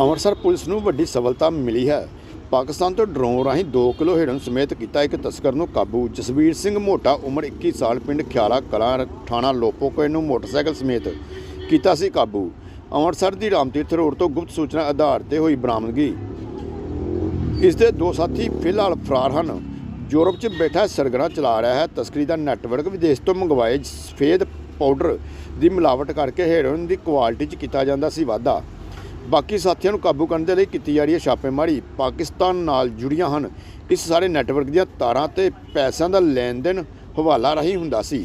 Amritsar police ਨੂੰ ਵੱਡੀ ਸਫਲਤਾ ਮਿਲੀ ਹੈ। ਪਾਕਿਸਤਾਨ ਤੋਂ ਡਰੋਨ ਰਾਹੀਂ 2 ਕਿਲੋ ਹਿਰਨ ਸਮੇਤ ਕੀਤਾ ਇੱਕ ਤਸਕਰ ਨੂੰ ਕਾਬੂ। ਜਸਵੀਰ ਸਿੰਘ ਮੋਟਾ ਉਮਰ 21 ਸਾਲ, ਪਿੰਡ ਖਿਆਲਾ ਕਲਾਂ, ਥਾਣਾ ਲੋਪੋਕੇ ਨੂੰ ਮੋਟਰਸਾਈਕਲ ਸਮੇਤ ਕੀਤਾ ਸੀ ਕਾਬੂ। ਅੰਮ੍ਰਿਤਸਰ ਦੀ ਰਾਮਤੀਰਥ ਰੋਡ ਤੋਂ ਗੁਪਤ ਸੂਚਨਾ ਆਧਾਰ ਤੇ ਹੋਈ ਬਰਾਮਦਗੀ। ਇਸ ਦੇ ਦੋ ਸਾਥੀ ਫਿਲਹਾਲ ਫਰਾਰ ਹਨ। ਯੂਰਪ 'ਚ ਬੈਠਾ ਸਰਗਨਾ ਚਲਾ ਰਿਹਾ ਹੈ। ਤਸਕਰੀ ਦਾ ਨੈਟਵਰਕ ਵਿਦੇਸ਼ ਤੋਂ ਮੰਗਵਾਏ ਸਫੇਦ ਪਾਊਡਰ ਦੀ ਮਿਲਾਵਟ ਕਰਕੇ ਹੈਰੋਇਨ ਦੀ ਕੁਆਲਿਟੀ 'ਚ ਕੀਤਾ ਜਾਂਦਾ ਸੀ ਵਾਧਾ। ਬਾਕੀ ਸਾਥੀਆਂ ਨੂੰ ਕਾਬੂ ਕਰਨ ਦੇ ਲਈ ਕੀਤੀ ਜਾ ਰਹੀ ਹੈ ਛਾਪੇਮਾਰੀ। ਪਾਕਿਸਤਾਨ ਨਾਲ ਜੁੜੀਆਂ ਹਨ। ਇਸ ਸਾਰੇ ਨੈਟਵਰਕ ਦੀਆਂ ਤਾਰਾਂ ਤੇ ਪੈਸਿਆਂ ਦਾ ਲੈਣ ਦੇਣ ਹਵਾਲਾ ਰਾਹੀਂ ਹੁੰਦਾ ਸੀ।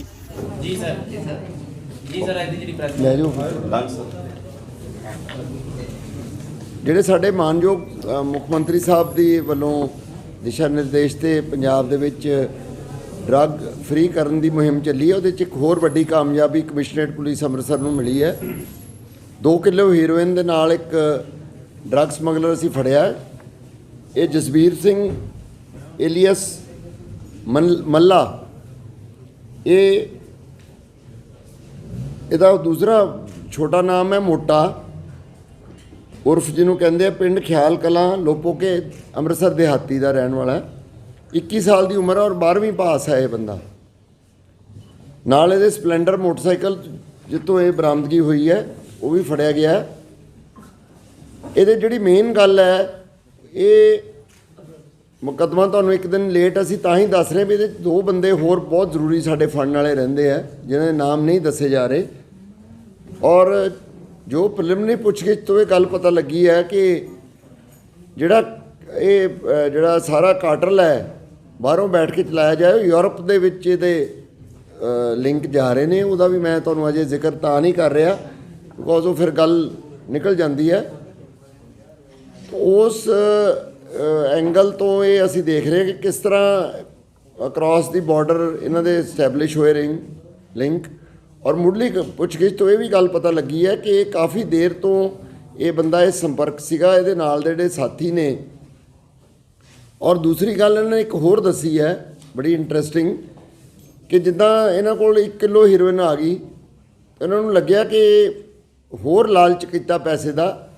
ਜੀ ਸਰ। ਜੀ ਸਰ। ਜੀ ਸਰ ਅੱਜ ਦੀ ਜਿਹੜੀ ਪ੍ਰੈਸ ਲੈ ਜਾਓ ਜਿਹੜੇ ਸਾਡੇ ਮਾਨਯੋਗ ਮੁੱਖ ਮੰਤਰੀ ਸਾਹਿਬ ਦੀ ਵੱਲੋਂ ਦਿਸ਼ਾ ਨਿਰਦੇਸ਼ ਤੇ ਪੰਜਾਬ ਦੇ ਵਿੱਚ ਡਰੱਗ ਫ੍ਰੀ ਕਰਨ ਦੀ ਮੁਹਿੰਮ ਚੱਲੀ ਹੈ ਉਹਦੇ 'ਚ ਇੱਕ ਹੋਰ ਵੱਡੀ ਕਾਮਯਾਬੀ ਕਮਿਸ਼ਨਰੇਟ ਪੁਲਿਸ ਅੰਮ੍ਰਿਤਸਰ ਨੂੰ ਮਿਲੀ ਹੈ। 2 ਕਿਲੋ ਹੀਰੋਇਨ ਦੇ ਨਾਲ ਇੱਕ ਡਰੱਗ ਸਮਗਲਰ ਅਸੀਂ ਫੜਿਆ ਇਹ ਜਸਬੀਰ ਸਿੰਘ, ਏਲੀਅਸ ਮਨ- ਮੱਲਾ। ਇਹ, ਇਹਦਾ ਦੂਸਰਾ ਛੋਟਾ ਨਾਮ ਹੈ ਮੋਟਾ। ਉਰਫ ਜਿਹਨੂੰ ਕਹਿੰਦੇ ਆ ਪਿੰਡ ਖਿਆਲ ਕਲਾਂ, ਲੋਪੋਕੇ, ਅੰਮ੍ਰਿਤਸਰ ਦੇਹਾਤੀ ਦਾ ਰਹਿਣ ਵਾਲਾ ਹੈ। 21 ਸਾਲ ਦੀ ਉਮਰ ਹੈ ਔਰ 12ਵੀਂ ਪਾਸ ਹੈ ਇਹ ਬੰਦਾ। ਨਾਲ ਇਹਦੇ ਸਪਲੈਂਡਰ ਮੋਟਰਸਾਈਕਲ ਜਿੱਤੋਂ ਇਹ ਬਰਾਮਦਗੀ ਹੋਈ ਹੈ। ਉਹ ਵੀ ਫੜਿਆ ਗਿਆ ਇਹਦੇ ਜਿਹੜੀ ਮੇਨ ਗੱਲ ਹੈ, ਇਹ ਮੁਕੱਦਮਾ ਤੁਹਾਨੂੰ ਇੱਕ ਦਿਨ ਲੇਟ ਅਸੀਂ ਤਾਂ ਹੀ ਦੱਸ ਰਹੇ ਵੀ ਇਹਦੇ 'ਚ ਦੋ ਬੰਦੇ ਹੋਰ ਬਹੁਤ ਜ਼ਰੂਰੀ ਸਾਡੇ ਫੜਨ ਵਾਲੇ ਰਹਿੰਦੇ ਆ, ਜਿਨ੍ਹਾਂ ਦੇ ਨਾਮ ਨਹੀਂ ਦੱਸੇ ਜਾ ਰਹੇ। ਔਰ ਜੋ ਪ੍ਰੀਲਿਮਿਨਰੀ ਪੁੱਛਗਿੱਛ ਤੋਂ ਇਹ ਗੱਲ ਪਤਾ ਲੱਗੀ ਹੈ ਕਿ ਜਿਹੜਾ ਇਹ ਜਿਹੜਾ ਸਾਰਾ ਕਾਟਰਲ ਹੈ, ਬਾਹਰੋਂ ਬੈਠ ਕੇ ਚਲਾਇਆ ਜਾਏ ਯੂਰਪ ਦੇ ਵਿੱਚ ਇਹਦੇ ਲਿੰਕ ਜਾ ਰਹੇ ਨੇ। ਉਹਦਾ ਵੀ ਮੈਂ ਤੁਹਾਨੂੰ ਅਜੇ ਜ਼ਿਕਰ ਤਾਂ ਨਹੀਂ ਕਰ ਰਿਹਾ। ਬਿਕੋਜ਼ ਉਹ ਫਿਰ ਗੱਲ ਨਿਕਲ ਜਾਂਦੀ ਹੈ। ਉਸ ਐਂਗਲ ਤੋਂ ਇਹ ਅਸੀਂ ਦੇਖ ਰਹੇ ਕਿ ਕਿਸ ਤਰ੍ਹਾਂ ਅਕ੍ਰੋਸ ਦੀ ਬਾਰਡਰ ਇਹਨਾਂ ਦੇ ਸਟੈਬਲਿਸ਼ ਹੋਏ ਰਿੰਗ ਲਿੰਕ ਔਰ ਮੁੱਢਲੀ ਪੁੱਛਗਿੱਛ ਤੋਂ ਇਹ ਵੀ ਗੱਲ ਪਤਾ ਲੱਗੀ ਹੈ ਕਿ ਇਹ ਕਾਫੀ ਦੇਰ ਤੋਂ ਇਹ ਬੰਦਾ ਇਹ ਸੰਪਰਕ ਸੀਗਾ, ਇਹਦੇ ਨਾਲ ਦੇ ਜਿਹੜੇ ਸਾਥੀ ਨੇ। ਔਰ ਦੂਸਰੀ ਗੱਲ ਇਹਨਾਂ ਨੇ ਇੱਕ ਹੋਰ ਦੱਸੀ ਹੈ, ਬੜੀ ਇੰਟਰਸਟਿੰਗ ਕਿ ਜਿੱਦਾਂ ਇਹਨਾਂ ਕੋਲ 1 ਕਿਲੋ ਹੀਰੋਇਨ ਆ ਗਈ ਇਹਨਾਂ ਨੂੰ ਲੱਗਿਆ ਕਿ ਹੋਰ ਲਾਲਚ ਕੀਤਾ ਪੈਸੇ ਦਾ,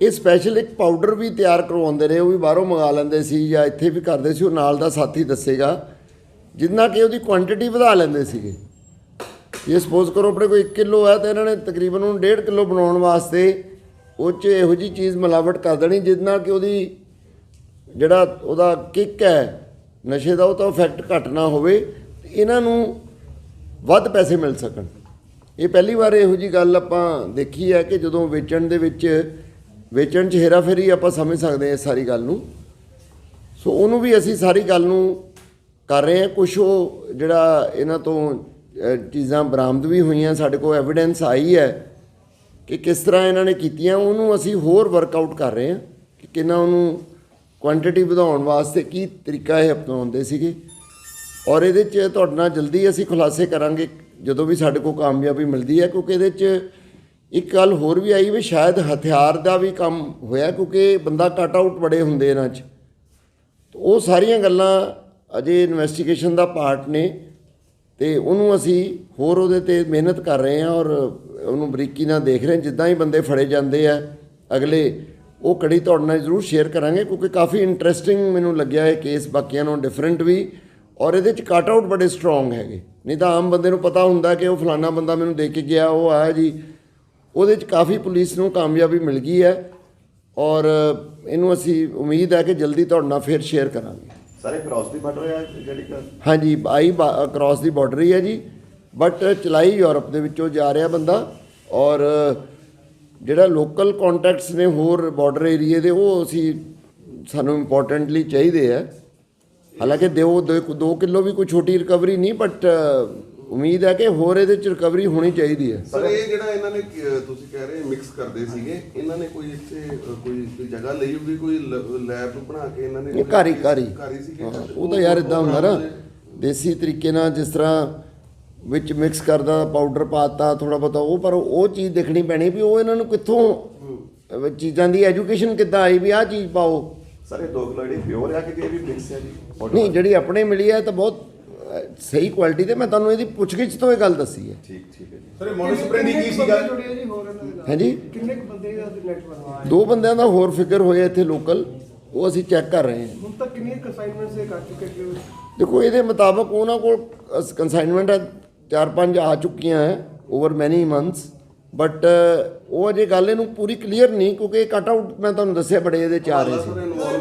ਇਹ ਸਪੈਸ਼ਲ ਇੱਕ ਪਾਊਡਰ ਵੀ ਤਿਆਰ ਕਰਵਾਉਂਦੇ ਰਹੇ, ਉਹ ਵੀ ਬਾਹਰੋਂ ਮੰਗਾ ਲੈਂਦੇ ਸੀ ਜਾਂ ਇੱਥੇ ਵੀ ਕਰਦੇ ਸੀ, ਉਹ ਨਾਲ ਦਾ ਸਾਥੀ ਦੱਸੇਗਾ, ਜਿੰਨਾ ਕਿ ਉਹਦੀ ਕੁਆਂਟੀਟੀ ਵਧਾ ਲੈਂਦੇ ਸੀਗੇ। ਇਹ ਸਪੋਜ਼ ਕਰੋ ਆਪਣੇ ਕੋਈ 1 ਕਿਲੋ ਹੈ, ਤਾਂ ਇਹਨਾਂ ਨੇ ਤਕਰੀਬਨ ਉਹਨੂੰ 1.5 ਕਿਲੋ ਬਣਾਉਣ ਵਾਸਤੇ ਉਹ 'ਚ ਇਹੋ ਜੀ ਚੀਜ਼ ਮਿਲਾਵਟ ਕਰ ਦੇਣੀ ਜਿਸ ਨਾਲ ਕਿ ਉਹਦੀ ਜਿਹੜਾ ਉਹਦਾ ਕਿੱਕ ਹੈ, ਨਸ਼ੇ ਦਾ, ਉਹ ਤਾਂ ਇਫੈਕਟ ਘੱਟ ਨਾ ਹੋਵੇ, ਤੇ ਇਹਨਾਂ ਨੂੰ ਵੱਧ ਪੈਸੇ ਮਿਲ ਸਕਣ। ਇਹ ਪਹਿਲੀ ਵਾਰ ਇਹੋ ਜੀ ਗੱਲ ਆਪਾਂ ਦੇਖੀ ਹੈ ਕਿ ਜਦੋਂ ਵੇਚਣ ਦੇ ਵਿੱਚ, ਵੇਚਣ 'ਚ ਹੇਰਾਫੇਰੀ ਆਪਾਂ ਸਮਝ ਸਕਦੇ ਹਾਂ ਇਸ ਸਾਰੀ ਗੱਲ ਨੂੰ। ਸੋ ਉਹਨੂੰ ਵੀ ਅਸੀਂ ਸਾਰੀ ਗੱਲ ਨੂੰ ਕਰ ਰਹੇ ਹਾਂ। ਕੁਝ ਉਹ ਜਿਹੜਾ ਇਹਨਾਂ ਤੋਂ ਚੀਜ਼ਾਂ ਬਰਾਮਦ ਵੀ ਹੋਈਆਂ, ਸਾਡੇ ਕੋਲ ਐਵੀਡੈਂਸ ਆਈ ਹੈ ਕਿ ਕਿਸ ਤਰ੍ਹਾਂ ਇਹਨਾਂ ਨੇ ਕੀਤੀਆਂ, ਉਹਨੂੰ ਅਸੀਂ ਹੋਰ ਵਰਕਆਊਟ ਕਰ ਰਹੇ ਹਾਂ ਕਿ ਕਿੰਨਾ ਉਹਨੂੰ ਕੁਆਂਟੀਟੀ ਵਧਾਉਣ ਵਾਸਤੇ ਕੀ ਤਰੀਕਾ ਇਹ ਅਪਣਾਉਂਦੇ ਸੀਗੇ। ਔਰ ਇਹਦੇ 'ਚ ਤੁਹਾਡੇ ਨਾਲ ਜਲਦੀ ਅਸੀਂ ਖੁਲਾਸੇ ਕਰਾਂਗੇ। ਜਦੋਂ ਵੀ ਸਾਡੇ ਕੋਲ ਕਾਮਯਾਬੀ ਮਿਲਦੀ ਹੈ, ਕਿਉਂਕਿ ਇਹਦੇ 'ਚ ਇੱਕ ਗੱਲ ਹੋਰ ਵੀ ਆਈ ਵੀ ਸ਼ਾਇਦ ਹਥਿਆਰ ਦਾ ਵੀ ਕੰਮ ਹੋਇਆ, ਕਿਉਂਕਿ ਬੰਦਾ ਕਟ ਆਊਟ ਬੜੇ ਹੁੰਦੇ ਇਹਨਾਂ 'ਚ। ਉਹ ਸਾਰੀਆਂ ਗੱਲਾਂ ਅਜੇ ਇਨਵੈਸਟੀਗੇਸ਼ਨ ਦਾ ਪਾਰਟ ਨੇ ਤੇ ਉਹਨੂੰ ਅਸੀਂ ਹੋਰ ਉਹਦੇ ਤੇ ਮਿਹਨਤ ਕਰ ਰਹੇ ਹਾਂ ਔਰ ਉਹਨੂੰ ਬਰੀਕੀ ਨਾਲ ਦੇਖ ਰਹੇ ਹਾਂ। ਜਿੱਦਾਂ ਹੀ ਬੰਦੇ ਫੜੇ ਜਾਂਦੇ ਆ, ਅਗਲੇ ਉਹ ਕੜੀ ਤੁਹਾਡੇ ਨਾਲ ਜ਼ਰੂਰ ਸ਼ੇਅਰ ਕਰਾਂਗੇ, ਕਿਉਂਕਿ ਕਾਫੀ ਇੰਟਰਸਟਿੰਗ ਮੈਨੂੰ ਲੱਗਿਆ ਇਹ ਕੇਸ ਬਾਕੀਆਂ ਨਾਲੋਂ ਡਿਫਰੈਂਟ ਵੀ। ਔਰ ਇਹਦੇ ਚ ਕੱਟ ਆਊਟ ਬੜੇ ਸਟਰੋਂਗ ਹੈਗੇ। ਨਹੀਂ ਤਾਂ ਆਮ ਬੰਦੇ ਨੂੰ ਪਤਾ ਹੁੰਦਾ ਕਿ ਉਹ ਫਲਾਣਾ ਬੰਦਾ ਮੈਨੂੰ ਦੇ ਕੇ ਗਿਆ ਉਹ ਆਇਆ ਜੀ। ਉਹਦੇ ਚ ਕਾਫੀ ਪੁਲਿਸ ਨੂੰ ਕਾਮਯਾਬੀ ਮਿਲ ਗਈ ਹੈ ਔਰ ਇਹਨੂੰ ਅਸੀਂ ਉਮੀਦ ਹੈ ਕਿ ਜਲਦੀ ਤੁਹਾਡੇ ਨਾਲ ਫਿਰ ਸ਼ੇਅਰ ਕਰਾਂਗੇ। ਸਾਰੇ ਕ੍ਰਾਸ ਦੀ ਬਾਰਡਰ ਹੈ ਜਿਹੜੀ ਹਾਂਜੀ ਆਈ ਅਕ੍ਰੋਸ ਦੀ ਬਾਰਡਰ ਹੀ ਹੈ ਜੀ। ਬਟ ਚਲਾਈ ਯੂਰਪ ਦੇ ਵਿੱਚੋਂ ਜਾ ਰਿਹਾ ਬੰਦਾ ਔਰ ਜਿਹੜਾ ਲੋਕਲ ਕੰਟੈਕਟਸ ਨੇ ਹੋਰ ਬਾਰਡਰ ਏਰੀਏ ਦੇ ਉਹ ਅਸੀਂ ਸਾਨੂੰ ਇੰਪੋਰਟੈਂਟਲੀ ਚਾਹੀਦੇ ਆ ਹਾਲਾਂਕਿ ਦਿਓ 2 ਕਿਲੋ ਵੀ ਕੋਈ ਛੋਟੀ ਰਿਕਵਰੀ ਨਹੀਂ ਬਟ ਉਮੀਦ ਹੈ ਕਿ ਹੋਰ ਇਹਦੇ ਚ ਰਿਕਵਰੀ ਹੋਣੀ ਚਾਹੀਦੀ ਹੈ। ਸਰ ਇਹ ਜਿਹੜਾ ਇਹਨਾਂ ਨੇ ਤੁਸੀਂ ਕਹਿ ਰਹੇ ਮਿਕਸ ਕਰਦੇ ਸੀਗੇ ਇਹਨਾਂ ਨੇ ਕੋਈ ਇੱਥੇ ਕੋਈ ਕੋਈ ਜਗ੍ਹਾ ਲਈ ਹੋਈ ਕੋਈ ਲੈਬ ਬਣਾ ਕੇ ਇਹਨਾਂ ਨੇ ਇਹ ਘਰੀ ਘਰੀ ਘਰੀ ਸੀਗੇ? ਹਾਂ, ਉਹ ਤਾਂ ਯਾਰ ਇਦਾਂ ਹੁੰਦਾ ਨਾ ਦੇਸੀ ਤਰੀਕੇ ਨਾਲ ਜਿਸ ਤਰ੍ਹਾਂ ਵਿੱਚ ਮਿਕਸ ਕਰਦਾ ਪਾਊਡਰ ਪਾਤਾ ਥੋੜਾ ਬਹੁਤਾ ਉਹ ਪਰ ਉਹ ਚੀਜ਼ ਦੇਖਣੀ ਪੈਣੀ ਵੀ ਉਹ ਇਹਨਾਂ ਨੂੰ ਕਿੱਥੋਂ ਚੀਜ਼ਾਂ ਦੀ ਐਜੂਕੇਸ਼ਨ ਕਿੱਦਾਂ ਆਈ ਵੀ ਆਹ ਚੀਜ਼ ਪਾਓ। ਸਾਰੇ ਦੋ ਕਿਲੋ ਜਿਹੜੀ ਪਿਓਰ ਆ ਕਿ ਇਹ ਵੀ ਮਿਕਸ ਹੈ ਜੀ। ਨਹੀਂ ਜਿਹੜੀ ਆਪਣੇ ਮਿਲੀ ਹੈ ਤਾਂ ਬਹੁਤ ਸਹੀ ਕੁਆਲਿਟੀ ਤੇ ਮੈਂ ਤੁਹਾਨੂੰ ਇਹਦੀ ਪੁੱਛਗਿੱਛ ਤੋਂ ਇਹ ਗੱਲ ਦੱਸੀ ਹੈ। ਠੀਕ ਠੀਕ ਹੈ ਜੀ। ਸਰ ਮੋਨਸ ਪ੍ਰੈਂਡੀ ਕੀ ਸੀਗਾ? ਹਾਂਜੀ? ਕਿੰਨੇ ਕੁ ਬੰਦੇ ਦਾ ਨੈਟਵਰਕ ਦੋ ਬੰਦਿਆਂ ਦਾ ਹੋਰ ਫਿਗਰ ਹੋਇਆ ਇੱਥੇ ਲੋਕਲ ਉਹ ਅਸੀਂ ਚੈੱਕ ਕਰ ਰਹੇ ਹਾਂ। ਹੁਣ ਤੱਕ ਕਿੰਨੀਆਂ ਕੰਸਾਈਨਮੈਂਟਸ ਇਹ ਕਰ ਚੁੱਕੇ ਕਿ ਦੇਖੋ ਇਹਦੇ ਮੁਤਾਬਕ ਉਹਨਾਂ ਕੋਲ ਕੰਸਾਈਨਮੈਂਟ ਚਾਰ ਪੰਜ ਆ ਚੁੱਕੀਆਂ ਹੈ ਓਵਰ ਮੈਨੀ ਮੰਥਸ ਬਟ ਉਹ ਅਜੇ ਗੱਲ ਇਹਨੂੰ ਪੂਰੀ ਕਲੀਅਰ ਨਹੀਂ ਕਿਉਂਕਿ ਕਟ ਆਊਟ ਮੈਂ ਤੁਹਾਨੂੰ ਦੱਸਿਆ ਬੜੇ ਇਹਦੇ ਚਾਰ ਰਹੇ ਸੀ।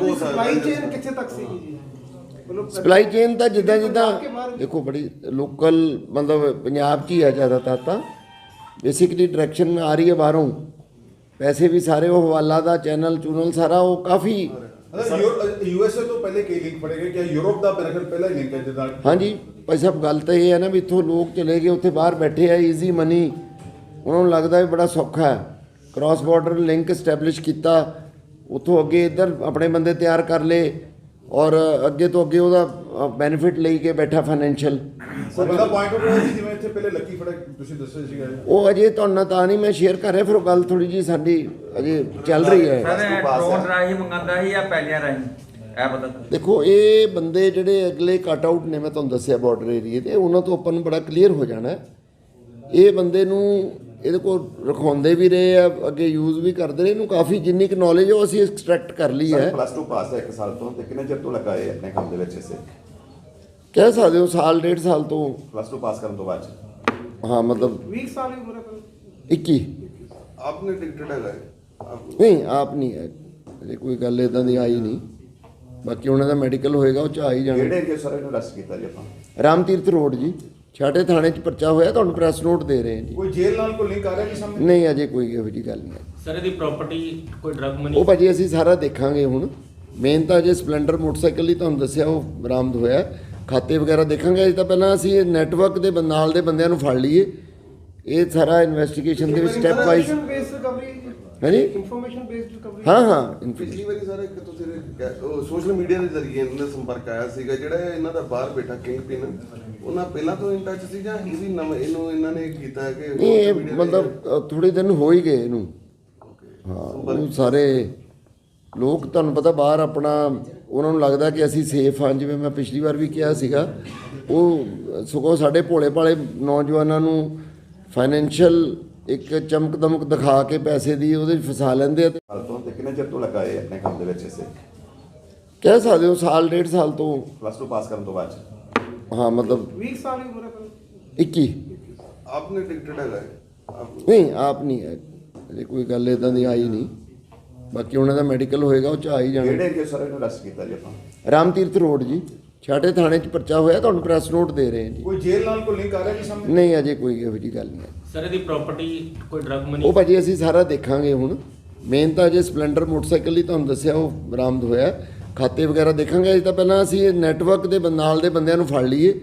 ਹੋ ਸਕਦਾ। ਸਪਲਾਈ ਹੈ ਚੇਨ ਕਿੱਥੇ ਤੱਕ ਸੀਗੀ ਜੀ? ਮਤਲਬ ਸਪਲਾਈ ਚੇਨ ਤਾਂ ਜਿੱਦਾਂ ਜਿੱਦਾਂ ਦੇਖੋ ਬੜੀ ਲੋਕਲ ਮਤਲਬ ਪੰਜਾਬ 'ਚ ਹੀ ਹੈ ਜ਼ਿਆਦਾਤਰ ਤਾਂ। ਬੇਸਿਕਲੀ ਡਾਇਰੈਕਸ਼ਨ ਆ ਰਹੀ ਹੈ ਬਾਹਰੋਂ। ਪੈਸੇ ਵੀ ਸਾਰੇ ਉਹ ਹਵਾਲਾ ਦਾ ਚੈਨਲ ਚੂਨਲ ਸਾਰਾ ਉਹ ਕਾਫੀ ਯੂਐਸਏ ਤੋਂ ਪਹਿਲੇ ਕਈ ਲਿੰਕ ਫੜੇ ਗਏ ਕਿ ਯੂਰਪ ਦਾ ਮੇਰੇ ਖਿਆਲ ਪਹਿਲਾ ਹੀ ਲਿੰਕ ਹੈ ਜਿੱਦਾਂ। ਹਾਂਜੀ ਭਾਈ ਸਾਹਿਬ ਗੱਲ ਤਾਂ ਇਹ ਹੈ ਨਾ ਵੀ ਇੱਥੋਂ ਲੋਕ ਚਲੇ ਗਏ ਉੱਥੇ ਬਾਹਰ ਬੈਠੇ ਆ ਈਜ਼ੀ ਮਨੀ ਉਹਨਾਂ ਨੂੰ ਲੱਗਦਾ ਵੀ ਬੜਾ ਸੌਖਾ ਹੈ। ਕ੍ਰਾਸ ਬਾਰਡਰ ਲਿੰਕ ਸਟੈਬਲਿਸ਼ ਕੀਤਾ। ਉੱਥੋਂ ਅੱਗੇ ਇੱਧਰ ਆਪਣੇ ਬੰਦੇ ਤਿਆਰ ਕਰ ਲਏ ਔਰ ਅੱਗੇ ਤੋਂ ਅੱਗੇ ਉਹਦਾ ਬੈਨੀਫਿਟ ਲਈ ਕੇ ਬੈਠਾ ਫਾਈਨੈਂਸ਼ੀਅਲ ਕੋਈ ਬੰਦਾ ਪੁਆਇੰਟ ਆਊਟ ਹੋਇਆ ਸੀ ਜਿਵੇਂ ਇੱਥੇ ਪਹਿਲੇ ਲੱਕੀ ਫੜਾ ਤੁਸੀਂ ਦੱਸਿਆ ਸੀਗਾ ਉਹ ਅਜੇ ਤੁਹਾਨੂੰ ਨਾਲ ਤਾਂ ਨਹੀਂ ਮੈਂ ਸ਼ੇਅਰ ਕਰ ਰਿਹਾ ਫਿਰ ਉਹ ਗੱਲ ਥੋੜੀ ਜੀ ਸਾਡੀ ਅਜੇ ਚੱਲ ਰਹੀ ਹੈ Plus two pass ਡਰੋਨ ਹੈ। ਰਾਹੀਂ ਮੰਗਾਉਂਦਾ ਸੀ ਜਾਂ ਪੈਲੀਆਂ ਰਾਹੀਂ ਇਹ ਪਤਾ ਦੇਖੋ ਇਹ ਬੰਦੇ ਜਿਹੜੇ ਅਗਲੇ ਕੱਟ ਆਊਟ ਨੇ ਮੈਂ ਤੁਹਾਨੂੰ ਦੱਸਿਆ ਬਾਰਡਰ ਏਰੀਏ ਤੇ ਉਹਨਾਂ ਤੋਂ ਆਪਾਂ ਨੂੰ ਬੜਾ ਕਲੀਅਰ ਹੋ ਜਾਣਾ ਹੈ। ਇਹ ਬੰਦੇ ਨੂੰ ਇਹਦੇ ਕੋਲ ਰਖਾਉਂਦੇ ਵੀ ਰਹੇ ਆ ਅੱਗੇ ਯੂਜ਼ ਵੀ ਕਰਦੇ ਰਹੇ ਇਹਨੂੰ ਕਾਫੀ ਜਿੰਨੀ ਕੁ ਨੌਲੇਜ ਉਹ ਅਸੀਂ ਐਕਸਟਰੈਕਟ ਕਰ ਲਈ ਹੈ। ਪਲੱਸ 2 ਪਾਸ ਹੈ ਇੱਕ ਸਾਲ ਤੋਂ ਤੇ ਕਿੰਨੇ ਚਿਰ ਤੋਂ ਲੱਗਾ ਹੈ ਆਪਣੇ ਕੰਮ ਦੇ ਵਿੱਚ ਇਸੇ? ਕਹਿ ਸਕਦੇ ਹੋ ਸਾਲ ਡੇਢ ਸਾਲ ਤੋਂ। ਪਲੱਸ 2 ਪਾਸ ਕਰਨ ਤੋਂ ਬਾਅਦ 'ਚ। ਹਾਂ ਮਤਲਬ 20 ਸਾਲ ਦੀ ਉਮਰ ਹੈ ਕੋਈ 21 ਆਪਨੇ ਟਿਕਟਡ ਹੈਗਾ ਹੈ। ਆਪ ਨਹੀਂ ਆਪ ਨਹੀਂ ਹੈ। ਅਜੇ ਕੋਈ ਗੱਲ ਇਦਾਂ ਦੀ ਆਈ ਨਹੀਂ। ਬਾਕੀ ਉਹਨਾਂ ਦਾ ਮੈਡੀਕਲ ਹੋਏਗਾ ਉਹ ਚ ਆ ਹੀ ਜਾਣਾ। ਕਿਹੜੇ ਏਰੀਆ ਸਰ ਇਹਨੂੰ ਅਰੈਸਟ ਕੀਤਾ ਜੀ ਆਪਾਂ? ਰਾਮ ਤੀਰਥ ਰੋਡ ਜੀ। ਛਾਟੇ ਥਾਣੇ 'ਚ ਪਰਚਾ ਹੋਇਆ ਤੁਹਾਨੂੰ ਪ੍ਰੈਸ ਨੋਟ ਦੇ ਰਹੇ ਹਾਂ ਜੀ। ਕੋਈ ਜੇਲ੍ਹ ਨਾਲ ਕੋਈ ਲਿੰਕ ਆ ਰਿਹਾ ਜੀ ਸਾਹਮਣੇ? ਨਹੀਂ ਅਜੇ ਕੋਈ ਇਹੋ ਜਿਹੀ ਗੱਲ ਨਹੀਂ। ਹੈ ਸਰ ਇਹਦੀ ਪ੍ਰਾਪਰਟੀ ਕੋਈ ਡਰਗ ਮਨੀ ਉਹ ਭਾਜੀ ਅਸੀਂ ਸਾਰਾ ਦੇਖਾਂਗੇ ਹੁਣ। ਮੇਨ ਤਾਂ ਜੇ ਸਪਲੈਂਡਰ ਮੋਟਰਸਾਈਕਲ ਹੀ ਤੁਹਾਨੂੰ ਦੱਸਿਆ ਉਹ ਬਰਾਮਦ ਹੋਇਆ। ਖਾਤੇ ਵਗੈਰਾ ਦੇਖਾਂਗੇ ਅਜੇ ਤਾਂ ਪਹਿਲਾਂ ਅਸੀਂ ਇਹ ਨੈਟਵਰਕ ਦੇ ਬੰ- ਨਾਲ ਦੇ ਬੰਦਿਆਂ ਨੂੰ ਫੜ ਲਈਏ। ਇਹ ਸਾਰਾ ਇਨਵੈਸਟੀਗੇਸ਼ਨ ਦੇ ਵਿੱਚ ਸਟੈਪ ਵਾਈਜ਼ ਰਿਕਵਰੀ ਹਾਂਜੀ ਇਨਫੋਰਮੇਸ਼ਨ ਬੇਸਡ ਰਿਕਵਰੀ ਹਾਂ ਹਾਂ ਪਿਛਲੀ ਵਾਰੀ ਸਰ ਇੱਕ ਤੁਸੀਂ ਸੋਸ਼ਲ ਮੀਡੀਆ ਦੇ ਜ਼ਰੀਏ ਇਹਨਾਂ ਦਾ ਸੰਪਰਕ ਆਇਆ ਸੀਗਾ ਜਿਹੜਾ ਇਹਨਾਂ ਦਾ ਬਾਹਰ ਬੈਠਾ ਕਿੰਗ ਪਿਨ ਉਹਨਾਂ ਪਹਿਲਾਂ ਤੋਂ ਇਨ ਟੱਚ ਸੀ ਜਾਂ ਇਹ ਵੀ ਨਵਾਂ ਇਹਨੂੰ ਇਹਨਾਂ ਨੇ ਕੀਤਾ ਕਿ ਇਹ ਮਤਲਬ ਥੋੜੇ ਦਿਨ ਹੋ ਹੀ ਗਏ ਇਹਨੂੰ। ਹਾਂ ਉਹ ਸਾਰੇ ਲੋਕ ਤੁਹਾਨੂੰ ਪਤਾ ਬਾਹਰ ਆਪਣਾ ਉਹਨਾਂ ਨੂੰ ਲੱਗਦਾ ਕਿ ਅਸੀਂ ਸੇਫ ਹਾਂ ਜਿਵੇਂ ਮੈਂ ਪਿਛਲੀ ਵਾਰ ਵੀ ਕਿਹਾ ਸੀਗਾ। ਉਹ ਸਗੋਂ ਸਾਡੇ ਭੋਲੇ ਭਾਲੇ ਨੌਜਵਾਨਾਂ ਨੂੰ ਫਾਈਨੈਂਸ਼ੀਅਲ ਇੱਕ ਚਮਕ ਦਮਕ ਦਿਖਾ ਕੇ ਪੈਸੇ ਦੀ ਉਹਦੇ 'ਚ ਫਸਾ ਲੈਂਦੇ ਆ। ਤੇ ਸਾਲ ਤੋਂ ਤੇ ਕਿੰਨੇ ਚਿਰ ਤੋਂ ਲੱਗਾ ਹੈ ਆਪਣੇ ਕੰਮ ਦੇ ਵਿੱਚ ਇਸੇ? ਕਹਿ ਸਕਦੇ ਹੋ ਸਾਲ ਡੇਢ ਸਾਲ ਤੋਂ। ਪਲੱਸ 2 ਪਾਸ ਕਰਨ ਤੋਂ ਬਾਅਦ 'ਚ। ਹਾਂ ਮਤਲਬ 20 ਸਾਲ ਹੈ ਕੋਈ 21 ਆਪਨੇ ਟਿਕਟਡ ਹੈਗਾ ਹੈ। ਆਪ ਨਹੀਂ ਆਪ ਨਹੀਂ ਹੈ। ਅਜੇ ਕੋਈ ਗੱਲ ਇਦਾਂ ਦੀ ਆਈ ਨਹੀਂ। ਬਾਕੀ ਉਹਨਾਂ ਦਾ ਮੈਡੀਕਲ ਹੋਏਗਾ ਉਹ ਚ ਆ ਹੀ ਜਾਣਾ। ਕਿਹੜੇ ਏਰੀਆ ਸਰ ਇਹਨੂੰ ਅਰੈਸਟ ਕੀਤਾ ਜੀ ਆਪਾਂ? ਰਾਮ ਤੀਰਥ ਰੋਡ ਜੀ। ਛਾਟੇ ਥਾਣੇ 'ਚ ਪਰਚਾ ਹੋਇਆ ਤੁਹਾਨੂੰ ਪ੍ਰੈਸ ਨੋਟ ਦੇ ਰਹੇ ਹਾਂ ਜੀ ਕੋਈ ਜੇਲ੍ਹ ਨਾਲ ਕੋਈ ਲਿੰਕ ਆ ਰਿਹਾ ਜੀ ਸਾਹਮਣੇ? ਨਹੀਂ ਅਜੇ ਕੋਈ ਇਹੋ ਜਿਹੀ ਗੱਲ ਨਹੀਂ। ਹੈ ਸਰ ਇਹਦੀ ਪ੍ਰਾਪਰਟੀ ਕੋਈ ਡਰਗ ਮਨੀ ਉਹ ਭਾਜੀ ਅਸੀਂ ਸਾਰਾ ਦੇਖਾਂਗੇ ਹੁਣ। ਮੇਨ ਤਾਂ ਜੇ ਸਪਲੈਂਡਰ ਮੋਟਰਸਾਈਕਲ ਹੀ ਤੁਹਾਨੂੰ ਦੱਸਿਆ ਉਹ ਬਰਾਮਦ ਹੋਇਆ। ਖਾਤੇ ਵਗੈਰਾ ਦੇਖਾਂਗੇ ਅਜੇ ਤਾਂ ਪਹਿਲਾਂ ਅਸੀਂ ਇਹ ਨੈਟਵਰਕ ਦੇ ਬੰ- ਨਾਲ ਦੇ ਬੰਦਿਆਂ ਨੂੰ ਫੜ ਲਈਏ।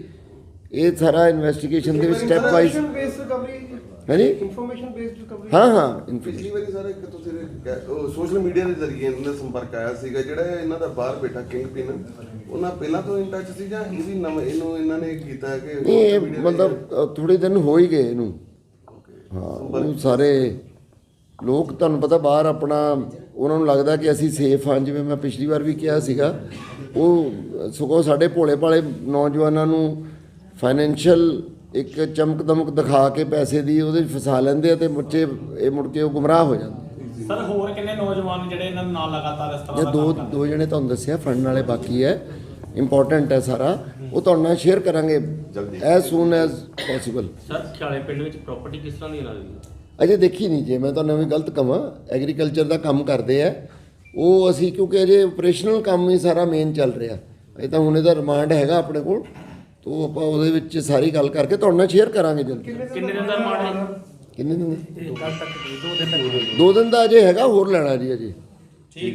ਇਹ ਸਾਰਾ ਇਨਵੈਸਟੀਗੇਸ਼ਨ ਦੇ ਵਿੱਚ ਸਟੈਪ ਵਾਈਜ਼ ਰਿਕਵਰੀ ਹਾਂਜੀ ਇਨਫੋਰਮੇਸ਼ਨ ਬੇਸਡ ਰਿਕਵਰੀ ਹਾਂ ਹਾਂ। ਪਿਛਲੀ ਵਾਰੀ ਸਰ ਇੱਕ ਤੁਸੀਂ ਸੋਸ਼ਲ ਮੀਡੀਆ ਦੇ ਜ਼ਰੀਏ ਇਹਨਾਂ ਦਾ ਸੰਪਰਕ ਆਇਆ ਸੀਗਾ ਜਿਹੜਾ ਇਹਨਾਂ ਦਾ ਬਾਹਰ ਬੈਠਾ ਕਿੰਗ ਪਿਨ ਉਹਨਾਂ ਪਹਿਲਾਂ ਤੋਂ ਇਨ ਟੱਚ ਸੀ ਜਾਂ ਇਹ ਵੀ ਨਵਾਂ ਇਹਨੂੰ ਇਹਨਾਂ ਨੇ ਕੀਤਾ ਕਿ ਨਹੀਂ ਇਹ ਮਤਲਬ ਥੋੜੇ ਦਿਨ ਹੋ ਹੀ ਗਏ ਇਹਨੂੰ। ਹਾਂ ਉਹ ਸਾਰੇ ਲੋਕ ਤੁਹਾਨੂੰ ਪਤਾ ਬਾਹਰ ਆਪਣਾ ਉਹਨਾਂ ਨੂੰ ਲੱਗਦਾ ਕਿ ਅਸੀਂ ਸੇਫ ਹਾਂ ਜਿਵੇਂ ਮੈਂ ਪਿਛਲੀ ਵਾਰ ਵੀ ਕਿਹਾ ਸੀਗਾ। ਉਹ ਸਗੋਂ ਸਾਡੇ ਭੋਲੇ ਭਾਲੇ ਨੌਜਵਾਨਾਂ ਨੂੰ ਫਾਈਨੈਂਸ਼ੀਅਲ ਇੱਕ ਚਮਕ ਦਮਕ ਦਿਖਾ ਕੇ ਪੈਸੇ ਦੀ ਉਹਦੇ 'ਚ ਫਸਾ ਲੈਂਦੇ ਆ ਤੇ ਮੁੱਚੇ ਇਹ ਮੁੜ ਕੇ ਉਹ ਗੁੰਮਰਾਹ ਹੋ ਜਾਂਦੇ ਸਰ ਹੋਰ ਕਿੰਨੇ ਨੌਜਵਾਨ ਜਿਹੜੇ ਇਹਨਾਂ ਨਾਲ ਲਗਾਤਾਰ ਇਸ ਤਰ੍ਹਾਂ ਇਹ ਦਾ ਦੋ ਕੰਮ ਕਰਦੇ ਦੋ ਜਣੇ ਤੁਹਾਨੂੰ ਦੱਸਿਆ ਫੜਨ ਵਾਲੇ ਬਾਕੀ ਹੈ ਇੰਪੋਰਟੈਂਟ ਹੈ ਸਾਰਾ। ਉਹ ਤੁਹਾਡੇ ਨਾਲ ਸ਼ੇਅਰ ਕਰਾਂਗੇ। ਜਲਦੀ। As soon as possible sir Khiale ਪਿੰਡ ਵਿੱਚ ਪ੍ਰਾਪਰਟੀ ਕਿਸ ਤਰ੍ਹਾਂ ਦੀ ਇਹਨਾਂ ਦੀ ਅਜੇ ਦੇਖੀ ਨਹੀਂ ਜੇ ਮੈਂ ਤੁਹਾਨੂੰ ਵੀ ਗਲਤ ਕਵਾਂ। ਐਗਰੀਕਲਚਰ ਦਾ ਕੰਮ ਕਰਦੇ ਆ। ਉਹ ਅਸੀਂ ਕਿਉਂਕਿ ਅਜੇ ਆਪਰੇਸ਼ਨਲ ਕੰਮ ਹੀ ਸਾਰਾ ਮੇਨ ਚੱਲ ਰਿਹਾ। ਅਜੇ ਤਾਂ ਹੁਣ ਇਹਦਾ ਰਿਮਾਂਡ ਹੈਗਾ ਆਪਣੇ ਕੋਲ। ਤੋਂ ਆਪਾਂ ਉਹਦੇ ਵਿੱਚ ਸਾਰੀ ਗੱਲ ਕਰਕੇ ਤੁਹਾਡੇ ਨਾਲ ਸ਼ੇਅਰ ਕਰਾਂਗੇ ਜਲਦੀ। ਕਿੰਨੇ ਦਿਨ ਦਾ ਰਿਮਾਂਡ ਹੈ? ਕਿੰਨੇ ਦਿਨ? ਦਾ? ਦੋ ਦਿਨ ਦਾ ਅਜੇ ਹੈਗਾ ਹੋਰ ਲੈਣਾ ਜੀ ਅਜੇ। ਠੀਕ ਹੈ।